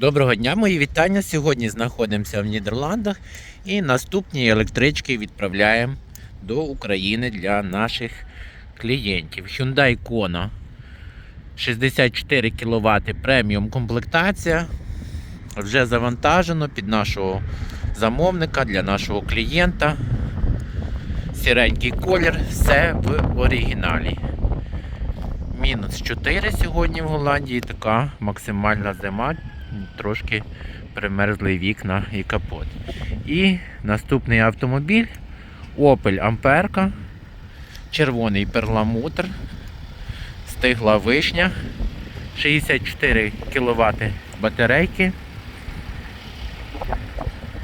Доброго дня, мої вітання. Сьогодні знаходимося в Нідерландах і наступні електрички відправляємо до України для наших клієнтів. Hyundai Kona 64 кВт преміум комплектація. Вже завантажено під нашого замовника для нашого клієнта. Сіренький колір, все в оригіналі. Мінус 4 сьогодні в Голландії, така максимальна зима, трошки примерзли вікна і капот. І наступний автомобіль Opel Амперка, червоний перламутр, стигла вишня, 64 кВт батарейки.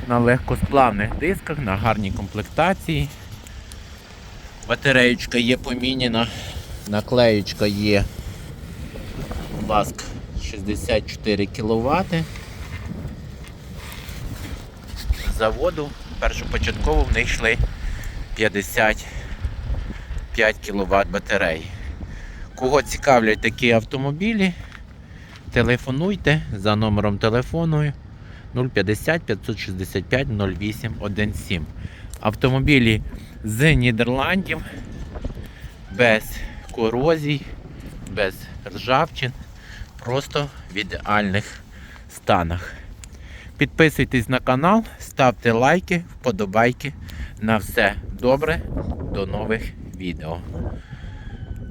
На легкосплавних дисках, на гарній комплектації. Батареєчка є поміняна, наклеєчка є Баск 64 кВт. Заводу першопочатково в них йшли 55 кВт батареї. Кого цікавлять такі автомобілі, телефонуйте за номером телефону 050 565 08 17. Автомобілі з Нідерландів без корозій, без ржавчин, просто в ідеальних станах. Підписуйтесь на канал, ставте лайки, вподобайки. На все добре. До нових відео.